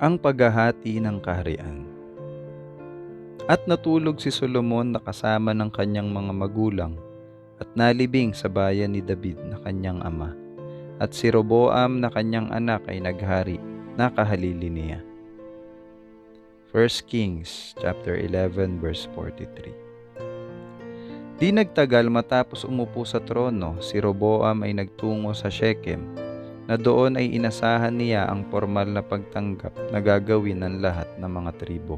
Ang paghahati ng kaharian At natulog si Solomon na kasama ng kanyang mga magulang at nalibing sa bayan ni David na kanyang ama. At si Roboam na kanyang anak ay naghari, nakahalili niya. 1 Kings chapter 11 verse 43 Di nagtagal matapos umupo sa trono, si Roboam ay nagtungo sa Shechem na doon ay inasahan niya ang formal na pagtanggap na gagawin ng lahat ng mga tribo.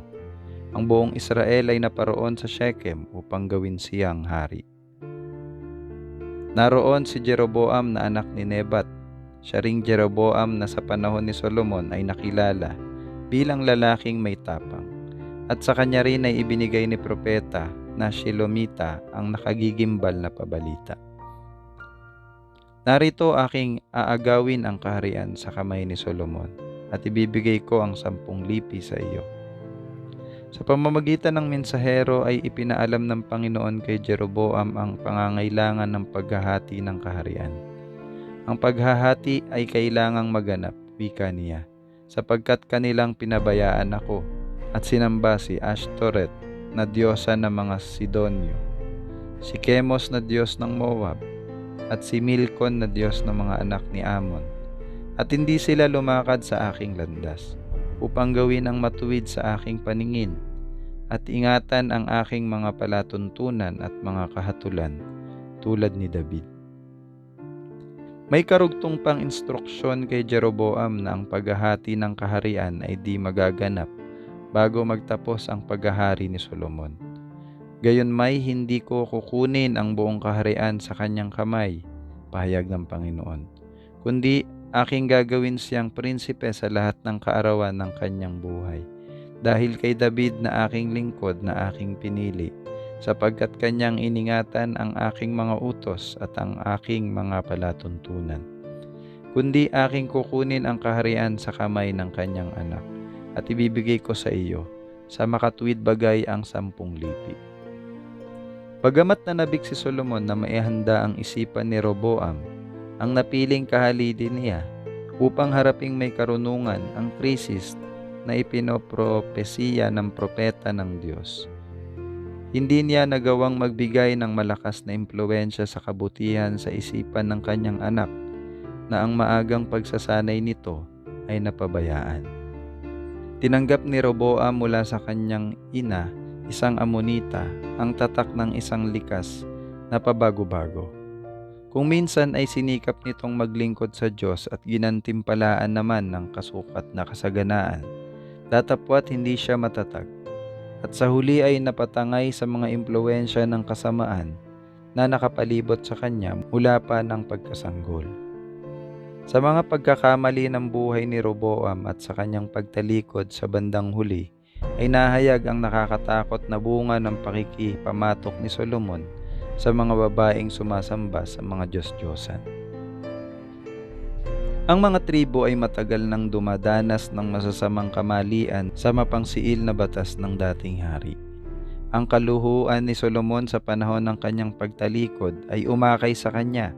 Ang buong Israel ay naparoon sa Shechem upang gawin siyang hari. Naroon si Jeroboam na anak ni Nebat. Siya ring Jeroboam na sa panahon ni Solomon ay nakilala bilang lalaking may tapang. At sa kanya rin ay ibinigay ni propeta na Shilomita ang nakagigimbal na pabalita. Narito aking aagawin ang kaharian sa kamay ni Solomon at ibibigay ko ang sampung lipi sa iyo. Sa pamamagitan ng mensahero ay ipinaalam ng Panginoon kay Jeroboam ang pangangailangan ng paghahati ng kaharian. Ang paghahati ay kailangang maganap, wika niya, sapagkat kanilang pinabayaan ako at sinamba si Ashtoreth na diyosa ng mga Sidonyo, si Chemos na diyos ng Moab, at si Milcon na Diyos ng mga anak ni Amon. At hindi sila lumakad sa aking landas, upang gawin ang matuwid sa aking paningin, at ingatan ang aking mga palatuntunan at mga kahatulan, tulad ni David. May karugtong pang instruksyon kay Jeroboam na ang paghahati ng kaharian ay di magaganap bago magtapos ang paghahari ni Solomon. Gayon may hindi ko kukunin ang buong kaharian sa kanyang kamay, pahayag ng Panginoon, kundi aking gagawin siyang prinsipe sa lahat ng kaarawan ng kanyang buhay. Dahil kay David na aking lingkod na aking pinili, sapagkat kanyang iningatan ang aking mga utos at ang aking mga palatuntunan. Kundi aking kukunin ang kaharian sa kamay ng kanyang anak, at ibibigay ko sa iyo, sa makatuwid bagay ang sampung lipi. Bagamat nanabik si Solomon na maihanda ang isipan ni Roboam, ang napiling kahalili niya upang haraping may karunungan ang krisis na ipinopropesiya ng propeta ng Diyos. Hindi niya nagawang magbigay ng malakas na impluensya sa kabutihan sa isipan ng kanyang anak na ang maagang pagsasanay nito ay napabayaan. Tinanggap ni Roboam mula sa kanyang ina isang amonita, ang tatak ng isang likas na pabago-bago. Kung minsan ay sinikap nitong maglingkod sa Diyos at ginantimpalaan naman ng kasukat na kasaganaan, datapwat hindi siya matatag. At sa huli ay napatangay sa mga impluensya ng kasamaan na nakapalibot sa kanya mula pa ng pagkasanggol. Sa mga pagkakamali ng buhay ni Roboam at sa kanyang pagtalikod sa bandang huli, ay nahayag ang nakakatakot na bunga ng pakikipamatok ni Solomon sa mga babaeng sumasamba sa mga Diyos-Diyosan. Ang mga tribo ay matagal nang dumadanas ng masasamang kamalian sa mapangsiil na batas ng dating hari. Ang kaluhuan ni Solomon sa panahon ng kanyang pagtalikod ay umakay sa kanya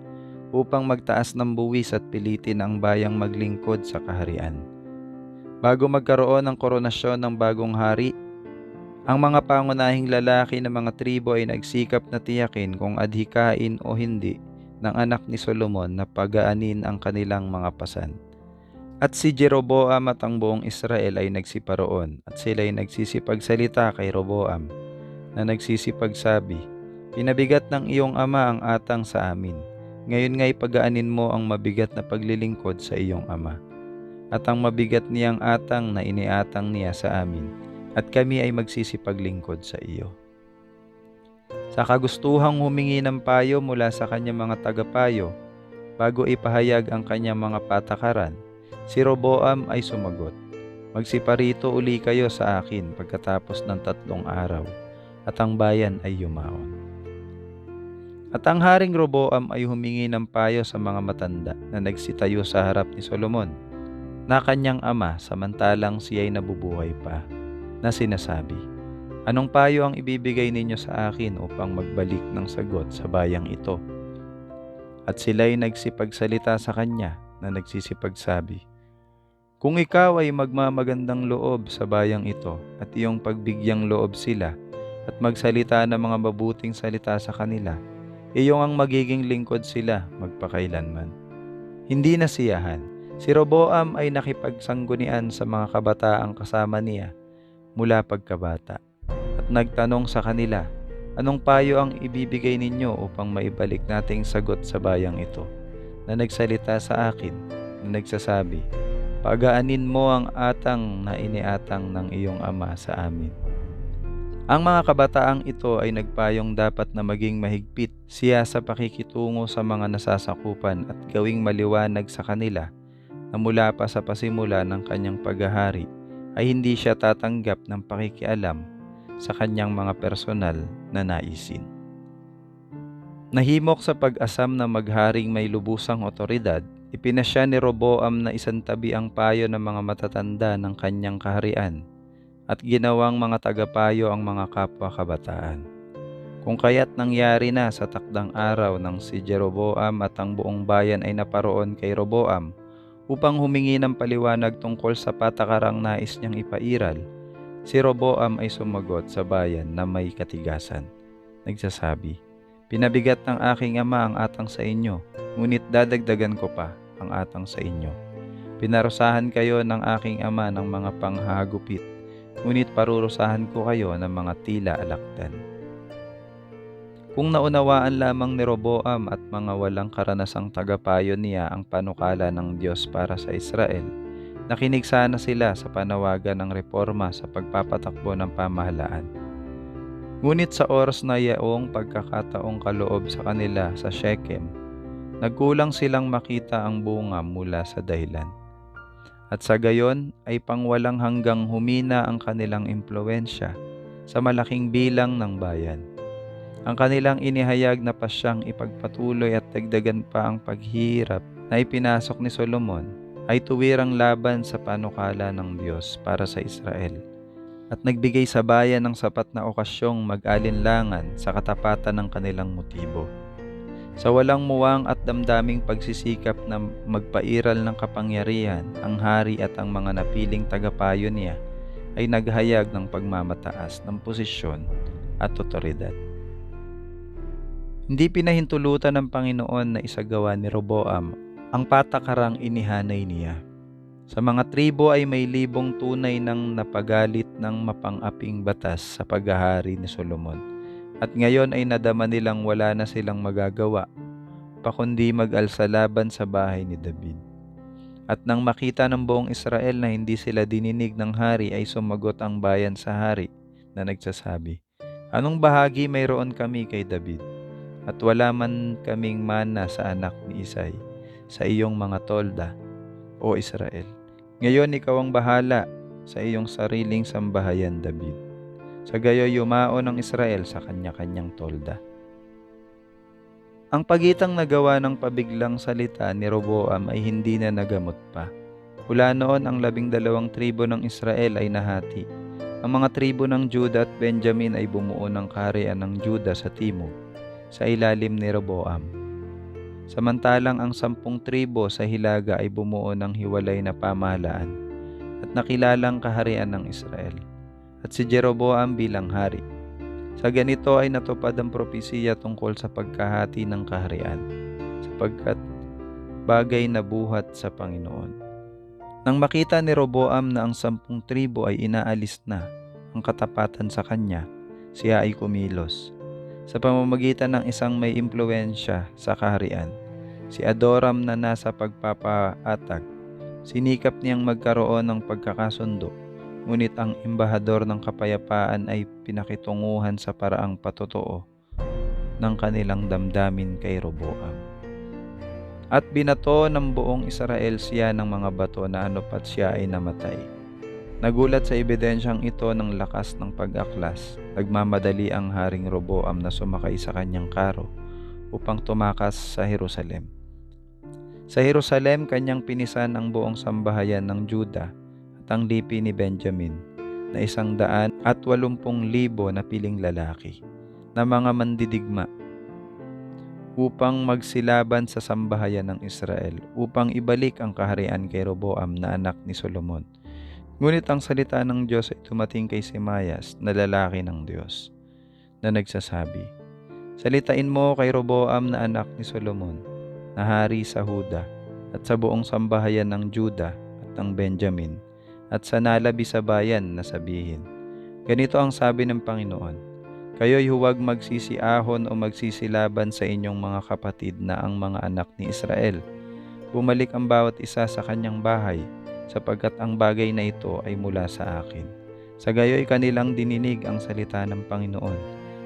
upang magtaas ng buwis at pilitin ang bayang maglingkod sa kaharian. Bago magkaroon ng koronasyon ng bagong hari, ang mga pangunahing lalaki ng mga tribo ay nagsikap na tiyakin kung adhikain o hindi ng anak ni Solomon na pagaanin ang kanilang mga pasan. At si Jeroboam at ang buong Israel ay nagsiparoon at sila ay nagsisipagsalita kay Roboam na nagsisipagsabi, Pinabigat ng iyong ama ang atang sa amin. Ngayon nga'y pagaanin mo ang mabigat na paglilingkod sa iyong ama at ang mabigat niyang atang na iniatang niya sa amin, at kami ay magsisipaglingkod sa iyo. Sa kagustuhang humingi ng payo mula sa kanyang mga tagapayo, bago ipahayag ang kanyang mga patakaran, si Roboam ay sumagot, Magsiparito uli kayo sa akin pagkatapos ng tatlong araw, at ang bayan ay yumaon. At ang Haring Roboam ay humingi ng payo sa mga matanda na nagsitayo sa harap ni Solomon na kanyang ama samantalang siya ay nabubuhay pa, na sinasabi, Anong payo ang ibibigay ninyo sa akin upang magbalik ng sagot sa bayang ito? At sila'y nagsipagsalita sa kanya na nagsisipagsabi, Kung ikaw ay magmamagandang loob sa bayang ito at iyong pagbigyang loob sila at magsalita ng mga mabuting salita sa kanila, iyong ang magiging lingkod sila magpakailanman. Hindi nasiyahan. Si Roboam ay nakipagsanggunian sa mga kabataang kasama niya mula pagkabata at nagtanong sa kanila, anong payo ang ibibigay ninyo upang maibalik nating sagot sa bayang ito na nagsalita sa akin na nagsasabi, pagaanin mo ang atang na iniatang ng iyong ama sa amin. Ang mga kabataang ito ay nagpayong dapat na maging mahigpit siya sa pakikitungo sa mga nasasakupan at gawing maliwanag sa kanila na mula pa sa pasimula ng kanyang paghahari ay hindi siya tatanggap ng pakikialam sa kanyang mga personal na naisin. Nahimok sa pag-asam na magharing may lubusang otoridad, ipinasya ni Roboam na isantabi ang payo ng mga matatanda ng kanyang kaharian at ginawang mga tagapayo ang mga kapwa kabataan. Kung kaya't nangyari na sa takdang araw ng si Jeroboam at ang buong bayan ay naparoon kay Roboam upang humingi ng paliwanag tungkol sa patakarang nais niyang ipairal, si Roboam ay sumagot sa bayan na may katigasan. Nagsasabi, Pinabigat ng aking ama ang atang sa inyo, ngunit dadagdagan ko pa ang atang sa inyo. Pinarusahan kayo ng aking ama ng mga panghagupit ngunit parurusahan ko kayo ng mga tila alakdan. Kung naunawaan lamang ni Roboam at mga walang karanasang tagapayo niya ang panukala ng Diyos para sa Israel, nakinig sana sila sa panawagan ng reforma sa pagpapatakbo ng pamahalaan. Ngunit sa oras na yaong pagkakataong kaloob sa kanila sa Shechem, nagkulang silang makita ang bunga mula sa dahilan at sa gayon ay pangwalang hanggang humina ang kanilang impluensya sa malaking bilang ng bayan. Ang kanilang inihayag na pasyang ipagpatuloy at dagdagan pa ang paghihirap na ipinasok ni Solomon ay tuwirang laban sa panukala ng Diyos para sa Israel at nagbigay sa bayan ng sapat na okasyong mag-alinlangan sa katapatan ng kanilang motibo. Sa walang muwang at damdaming pagsisikap na magpairal ng kapangyarihan, ang hari at ang mga napiling tagapayo niya ay naghayag ng pagmamataas ng posisyon at otoridad. Hindi pinahintulutan ng Panginoon na isagawa ni Roboam ang patakarang inihanay niya. Sa mga tribo ay may libong tunay ng napagalit ng mapangaping batas sa paghahari ni Solomon at ngayon ay nadama nilang wala na silang magagawa pakundi mag-alsa laban sa bahay ni David. At nang makita ng buong Israel na hindi sila dininig ng hari ay sumagot ang bayan sa hari na nagsasabi, Anong bahagi mayroon kami kay David? At wala man kaming mana sa anak ni Isay, sa iyong mga tolda, o Israel. Ngayon ikaw ang bahala sa iyong sariling sambahayan, David. Sa gayo yumao ng Israel sa kanya-kanyang tolda. Ang pagitang nagawa ng pabiglang salita ni Roboam ay hindi na nagamot pa. Mula noon ang labing dalawang tribo ng Israel ay nahati. Ang mga tribo ng Judah at Benjamin ay bumuo ng kaharian ng Judah sa timog, sa ilalim ni Roboam. Samantalang ang sampung tribo sa Hilaga ay bumuo ng hiwalay na pamahalaan at nakilalang kaharian ng Israel at si Jeroboam bilang hari. Sa ganito ay natupad ang propesiya tungkol sa pagkahati ng kaharian, sapagkat bagay na buhat sa Panginoon. Nang makita ni Roboam na ang sampung tribo ay inaalis na ang katapatan sa kanya, siya ay kumilos. Sa pamamagitan ng isang may impluensya sa kaharian, si Adoram na nasa pagpapaatag, sinikap niyang magkaroon ng pagkakasundo Ngunit ang embahador ng kapayapaan ay pinakitunguhan sa paraang patotoo ng kanilang damdamin kay Roboam. At binato ng buong Israel siya ng mga bato na anupat siya ay namatay. Nagulat sa ebidensyang ito ng lakas ng pag-aklas, nagmamadali ang Haring Roboam na sumakay sa kanyang karo upang tumakas sa Jerusalem. Sa Jerusalem, kanyang pinisan ang buong sambahayan ng Juda at ang lipi ni Benjamin na isang daan at walumpung libo na piling lalaki na mga mandidigma. upang magsilaban sa sambahayan ng Israel upang ibalik ang kaharian kay Roboam na anak ni Solomon. Ngunit ang salita ng Diyos ay tumating kay Simayas na lalaki ng Diyos na nagsasabi, Salitain mo kay Roboam na anak ni Solomon na hari sa Huda at sa buong sambahayan ng Juda at ng Benjamin at sa nalabi sa bayan na sabihin, Ganito ang sabi ng Panginoon, Kayo'y huwag magsisiahon o magsisilaban sa inyong mga kapatid na ang mga anak ni Israel. Bumalik ang bawat isa sa kanyang bahay, sapagkat ang bagay na ito ay mula sa akin. Sa gayo'y kanilang dininig ang salita ng Panginoon,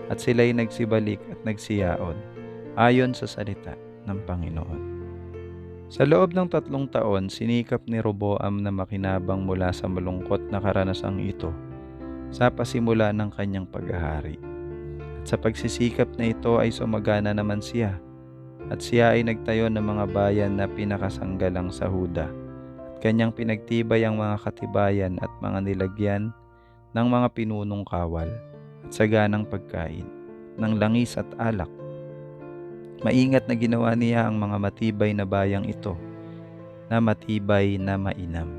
at sila'y nagsibalik at nagsiyaon, ayon sa salita ng Panginoon. Sa loob ng tatlong taon, sinikap ni Roboam na makinabang mula sa malungkot na karanasang ito sa pasimula ng kanyang paghahari. At sa pagsisikap na ito ay sumagana naman siya, at siya ay nagtayo ng mga bayan na pinakasanggalang sa Huda, kanyang pinagtibay ang mga katibayan at mga nilagyan ng mga pinunong kawal, at saganang pagkain, ng langis at alak. Maingat na ginawa niya ang mga matibay na bayang ito, na matibay na mainam.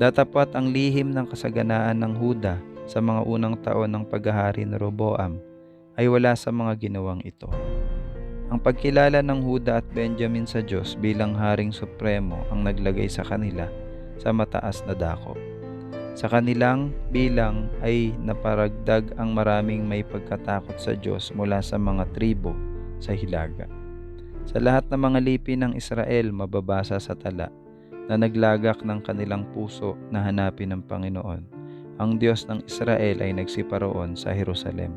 Datapat ang lihim ng kasaganaan ng Huda sa mga unang taon ng paghahari ni Roboam ay wala sa mga ginawang ito. Ang pagkilala ng Huda at Benjamin sa Diyos bilang Haring Supremo ang naglagay sa kanila sa mataas na dako. Sa kanilang bilang ay naparagdag ang maraming may pagkatakot sa Diyos mula sa mga tribo sa Hilaga. Sa lahat ng mga lipi ng Israel mababasa sa tala na naglagak ng kanilang puso na hanapin ng Panginoon. Ang Diyos ng Israel ay nagsiparoon sa Jerusalem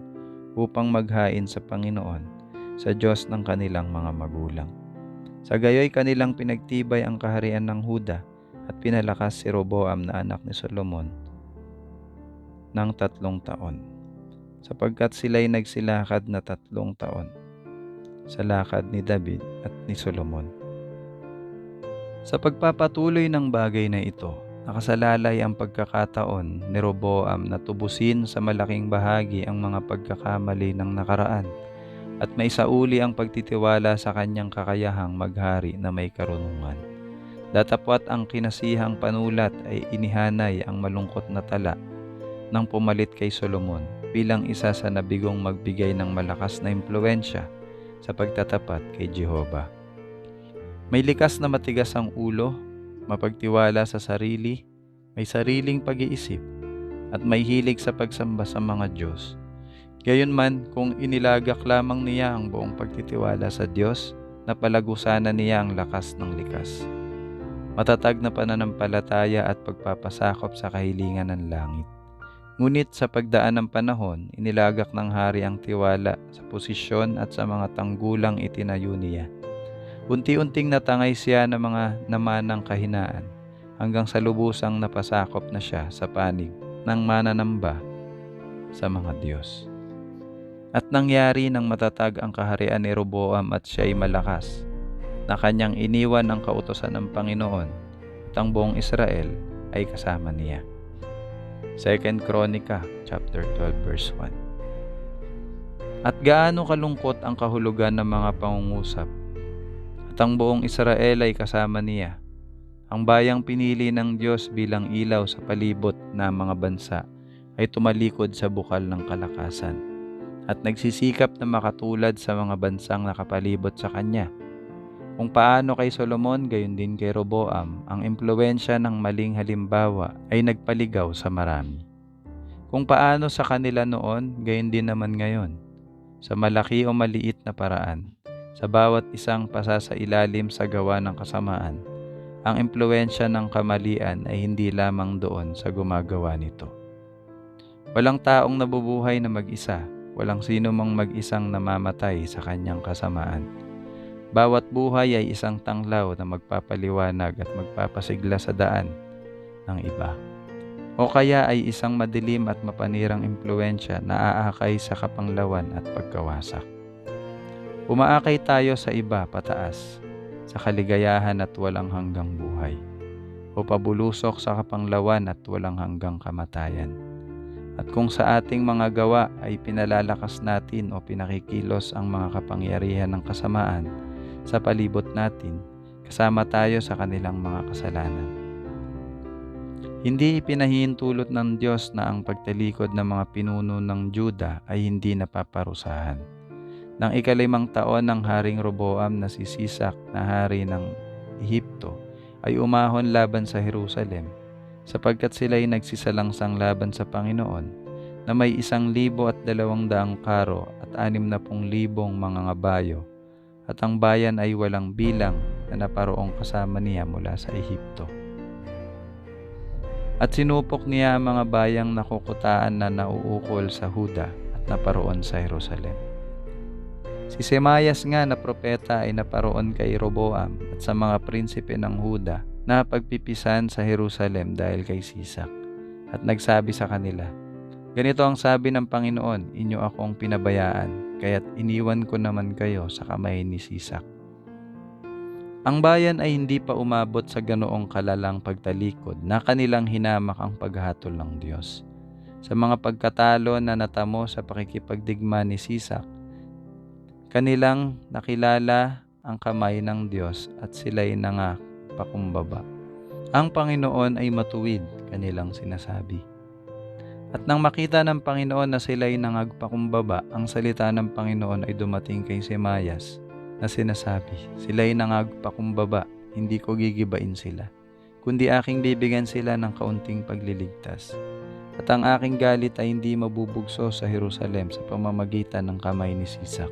upang maghain sa Panginoon, sa Diyos ng kanilang mga magulang. Sa gayoy kanilang pinagtibay ang kaharian ng Huda at pinalakas si Roboam na anak ni Solomon ng tatlong taon, sapagkat sila'y nagsilakad na tatlong taon sa lakad ni David at ni Solomon. Sa pagpapatuloy ng bagay na ito, nakasalalay ang pagkakataon ni Roboam na tubusin sa malaking bahagi ang mga pagkakamali ng nakaraan at may sauli ang pagtitiwala sa kanyang kakayahang maghari na may karunungan. Datapwat ang kinasihang panulat ay inihanay ang malungkot na tala nang pumalit kay Solomon bilang isa sa nabigong magbigay ng malakas na impluensya sa pagtatapat kay Jehova. May likas na matigas ang ulo, mapagtiwala sa sarili, may sariling pag-iisip, at may hilig sa pagsamba sa mga Diyos. Gayunman, kung inilagak lamang niya ang buong pagtitiwala sa Diyos, napalago sana niya ang lakas ng likas. Matatag na pananampalataya at pagpapasakop sa kahilingan ng langit. Ngunit sa pagdaan ng panahon, inilagak ng hari ang tiwala sa posisyon at sa mga tanggulang itinayo niya. Unti-unting natangay siya ng mga namanang kahinaan hanggang sa lubusang napasakop na siya sa panig ng mananamba sa mga Diyos. At nangyari nang matatag ang kaharian ni Roboam at siya'y malakas, na kanyang iniwan ang kautosan ng Panginoon at ang buong Israel ay kasama niya. 2 Chronica chapter 12 verse 1. At gaano kalungkot ang kahulugan ng mga pangungusap at ang buong Israel ay kasama niya. Ang bayang pinili ng Diyos bilang ilaw sa palibot na mga bansa ay tumalikod sa bukal ng kalakasan at nagsisikap na makatulad sa mga bansang nakapalibot sa kanya. Kung paano kay Solomon, gayon din kay Roboam, ang impluensya ng maling halimbawa ay nagpaligaw sa marami. Kung paano sa kanila noon, gayon din naman ngayon, sa malaki o maliit na paraan, sa bawat isang pasasailalim sa gawa ng kasamaan, ang impluensya ng kamalian ay hindi lamang doon sa gumagawa nito. Walang taong nabubuhay na mag-isa, walang sino mang mag-isang namamatay sa kanyang kasamaan bawat buhay ay isang tanglaw na magpapaliwanag at magpapasigla sa daan ng iba. O kaya ay isang madilim at mapanirang impluensya na aakay sa kapanglawan at pagkawasak. Umaakay tayo sa iba pataas, sa kaligayahan at walang hanggang buhay, o pabulusok sa kapanglawan at walang hanggang kamatayan. At kung sa ating mga gawa ay pinalalakas natin o pinakikilos ang mga kapangyarihan ng kasamaan sa palibot natin, kasama tayo sa kanilang mga kasalanan. Hindi ipinahihintulot ng Diyos na ang pagtalikod ng mga pinuno ng Juda ay hindi napaparusahan. Nang ikalimang taon ng Haring Roboam na si Sisak na hari ng Ehipto ay umahon laban sa Jerusalem sapagkat sila ay nagsisalangsang laban sa Panginoon na may isang libo at dalawang daang karo at anim na pung libong mga ngabayo at ang bayan ay walang bilang na naparoong kasama niya mula sa Ehipto. At sinupok niya ang mga bayang nakukutaan na nauukol sa Huda at naparoon sa Jerusalem. Si Semayas nga na propeta ay naparoon kay Roboam at sa mga prinsipe ng Huda na pagpipisan sa Jerusalem dahil kay Sisak. At nagsabi sa kanila, Ganito ang sabi ng Panginoon, inyo akong pinabayaan, kaya't iniwan ko naman kayo sa kamay ni Sisak. Ang bayan ay hindi pa umabot sa ganoong kalalang pagtalikod na kanilang hinamak ang paghatol ng Diyos. Sa mga pagkatalo na natamo sa pakikipagdigma ni Sisak, kanilang nakilala ang kamay ng Diyos at sila'y nangapakumbaba. Ang Panginoon ay matuwid, kanilang sinasabi. At nang makita ng Panginoon na sila'y nangagpakumbaba, ang salita ng Panginoon ay dumating kay Semayas na sinasabi, sila'y nangagpakumbaba, hindi ko gigibain sila, kundi aking bibigyan sila ng kaunting pagliligtas. At ang aking galit ay hindi mabubugso sa Jerusalem sa pamamagitan ng kamay ni Sisak.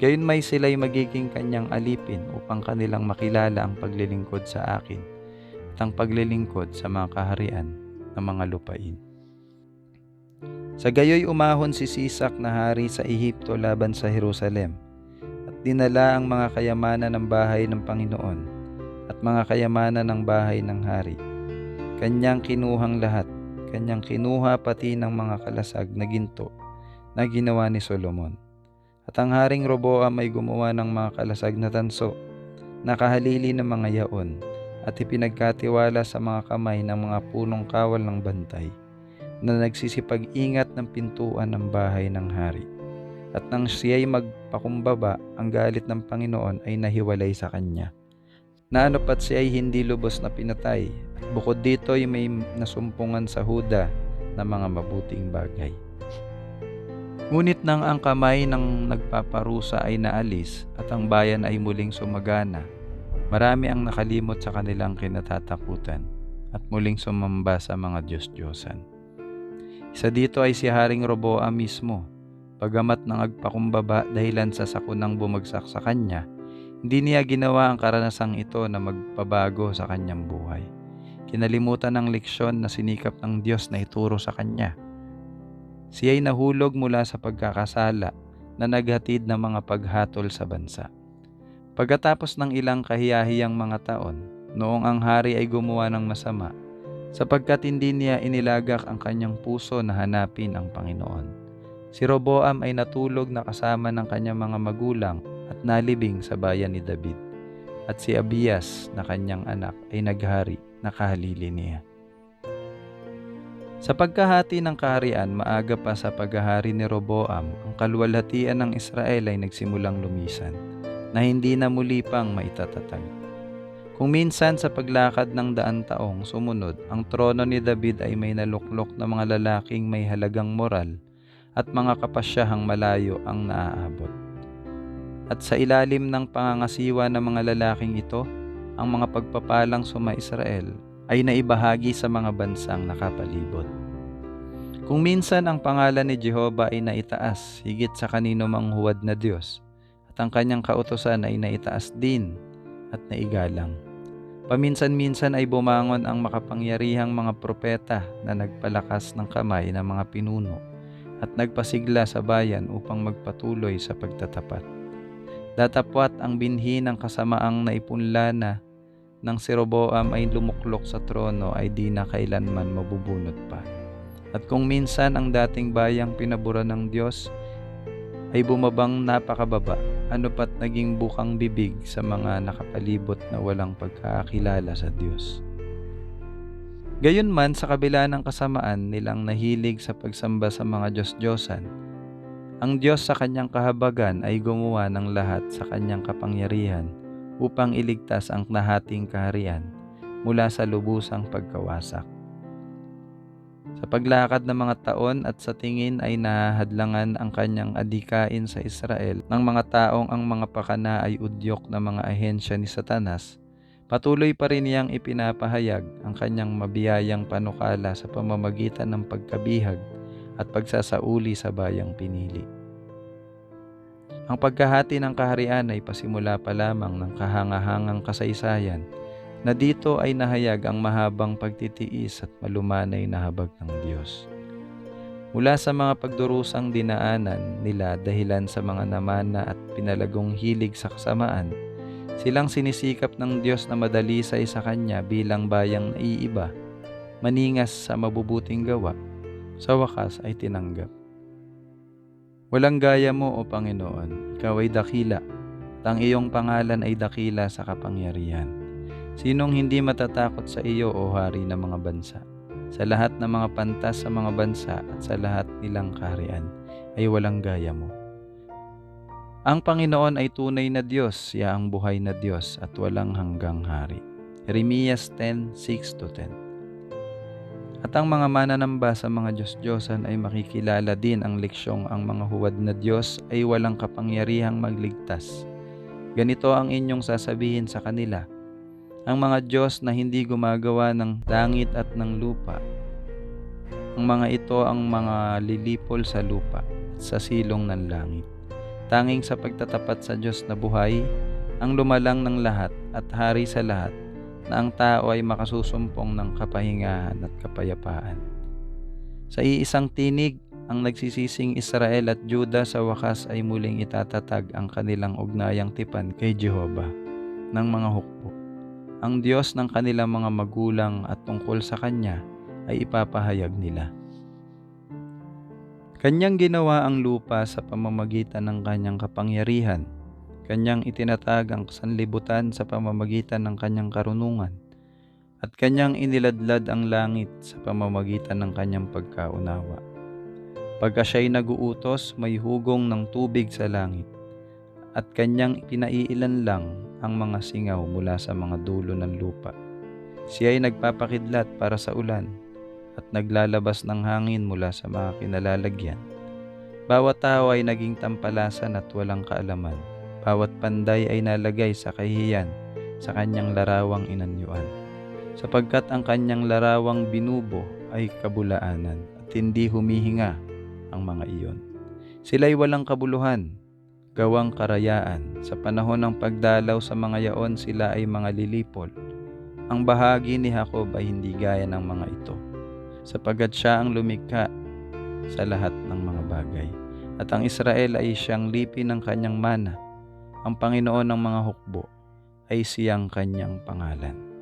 Gayon may sila'y magiging kanyang alipin upang kanilang makilala ang paglilingkod sa akin at ang paglilingkod sa mga kaharian ng mga lupain. Sa gayoy umahon si Sisak na hari sa Ehipto laban sa Jerusalem dinala ang mga kayamanan ng bahay ng Panginoon at mga kayamanan ng bahay ng hari. Kanyang kinuhang lahat, kanyang kinuha pati ng mga kalasag na ginto na ginawa ni Solomon. At ang haring Roboam ay gumawa ng mga kalasag na tanso, nakahalili ng mga yaon, at ipinagkatiwala sa mga kamay ng mga punong kawal ng bantay na nagsisipag-ingat ng pintuan ng bahay ng hari. At nang siya'y magpakumbaba, ang galit ng Panginoon ay nahiwalay sa kanya. Na ano pat siya ay hindi lubos na pinatay. At bukod dito ay may nasumpungan sa Huda na mga mabuting bagay. Ngunit nang ang kamay ng nagpaparusa ay naalis at ang bayan ay muling sumagana, marami ang nakalimot sa kanilang kinatatakutan at muling sumamba sa mga Diyos-Diyosan. Isa dito ay si Haring Roboam mismo Pagamat nang agpakumbaba dahilan sa sakunang bumagsak sa kanya, hindi niya ginawa ang karanasang ito na magpabago sa kanyang buhay. Kinalimutan ng leksyon na sinikap ng Diyos na ituro sa kanya. Siya'y nahulog mula sa pagkakasala na naghatid ng mga paghatol sa bansa. Pagkatapos ng ilang kahiyahiyang mga taon, noong ang hari ay gumawa ng masama, sapagkat hindi niya inilagak ang kanyang puso na hanapin ang Panginoon. Si Roboam ay natulog na kasama ng kanyang mga magulang at nalibing sa bayan ni David. At si Abias na kanyang anak ay naghari na kahalili niya. Sa pagkahati ng kaharian, maaga pa sa paghahari ni Roboam, ang kaluwalhatian ng Israel ay nagsimulang lumisan, na hindi na muli pang maitatatag. Kung minsan sa paglakad ng daan taong sumunod, ang trono ni David ay may naluklok na mga lalaking may halagang moral at mga kapasyahang malayo ang naaabot. At sa ilalim ng pangangasiwa ng mga lalaking ito, ang mga pagpapalang suma Israel ay naibahagi sa mga bansang nakapalibot. Kung minsan ang pangalan ni Jehova ay naitaas higit sa kanino mang huwad na Diyos, at ang kanyang kautosan ay naitaas din at naigalang. Paminsan-minsan ay bumangon ang makapangyarihang mga propeta na nagpalakas ng kamay ng mga pinuno at nagpasigla sa bayan upang magpatuloy sa pagtatapat. Datapwat ang binhi ng kasamaang naipunla na ng si Roboam ay lumuklok sa trono ay di na kailanman mabubunot pa. At kung minsan ang dating bayang pinabura ng Diyos ay bumabang napakababa, ano pat naging bukang bibig sa mga nakapalibot na walang pagkakilala sa Diyos. Gayunman sa kabila ng kasamaan nilang nahilig sa pagsamba sa mga Diyos-Diyosan, ang Diyos sa kanyang kahabagan ay gumawa ng lahat sa kanyang kapangyarihan upang iligtas ang nahating kaharian mula sa lubusang pagkawasak. Sa paglakad ng mga taon at sa tingin ay nahahadlangan ang kanyang adikain sa Israel ng mga taong ang mga pakana ay udyok na mga ahensya ni Satanas, patuloy pa rin niyang ipinapahayag ang kanyang mabiyayang panukala sa pamamagitan ng pagkabihag at pagsasauli sa bayang pinili. Ang pagkahati ng kaharian ay pasimula pa lamang ng kahangahangang kasaysayan na dito ay nahayag ang mahabang pagtitiis at malumanay na habag ng Diyos. Mula sa mga pagdurusang dinaanan nila dahilan sa mga namana at pinalagong hilig sa kasamaan, silang sinisikap ng Diyos na madalisay sa Kanya bilang bayang naiiba, maningas sa mabubuting gawa, sa wakas ay tinanggap. Walang gaya mo, O Panginoon, Ikaw ay dakila, at ang iyong pangalan ay dakila sa kapangyarihan. Sinong hindi matatakot sa iyo, O Hari ng mga bansa? Sa lahat ng mga pantas sa mga bansa at sa lahat nilang kaharian ay walang gaya mo. Ang Panginoon ay tunay na Diyos, siya ang buhay na Diyos at walang hanggang hari. Jeremias 10:6-10 At ang mga mananamba sa mga Diyos-Diyosan ay makikilala din ang leksyong ang mga huwad na Diyos ay walang kapangyarihang magligtas. Ganito ang inyong sasabihin sa kanila, ang mga Diyos na hindi gumagawa ng langit at ng lupa. Ang mga ito ang mga lilipol sa lupa at sa silong ng langit. Tanging sa pagtatapat sa Diyos na buhay, ang lumalang ng lahat at hari sa lahat, na ang tao ay makasusumpong ng kapahingahan at kapayapaan. Sa iisang tinig, ang nagsisising Israel at Juda sa wakas ay muling itatatag ang kanilang ugnayang tipan kay Jehova ng mga hukbo ang Diyos ng kanilang mga magulang at tungkol sa Kanya ay ipapahayag nila. Kanyang ginawa ang lupa sa pamamagitan ng kanyang kapangyarihan. Kanyang itinatag ang sanlibutan sa pamamagitan ng kanyang karunungan. At kanyang iniladlad ang langit sa pamamagitan ng kanyang pagkaunawa. Pagka siya'y naguutos, may hugong ng tubig sa langit. At kanyang pinaiilan lang ang mga singaw mula sa mga dulo ng lupa. Siya ay nagpapakidlat para sa ulan at naglalabas ng hangin mula sa mga kinalalagyan. Bawat tao ay naging tampalasan at walang kaalaman. Bawat panday ay nalagay sa kahihiyan sa kanyang larawang inanyuan. Sapagkat ang kanyang larawang binubo ay kabulaanan at hindi humihinga ang mga iyon. Sila'y walang kabuluhan, gawang karayaan. Sa panahon ng pagdalaw sa mga yaon sila ay mga lilipol. Ang bahagi ni Jacob ay hindi gaya ng mga ito, sapagat siya ang lumikha sa lahat ng mga bagay. At ang Israel ay siyang lipi ng kanyang mana. Ang Panginoon ng mga hukbo ay siyang kanyang pangalan.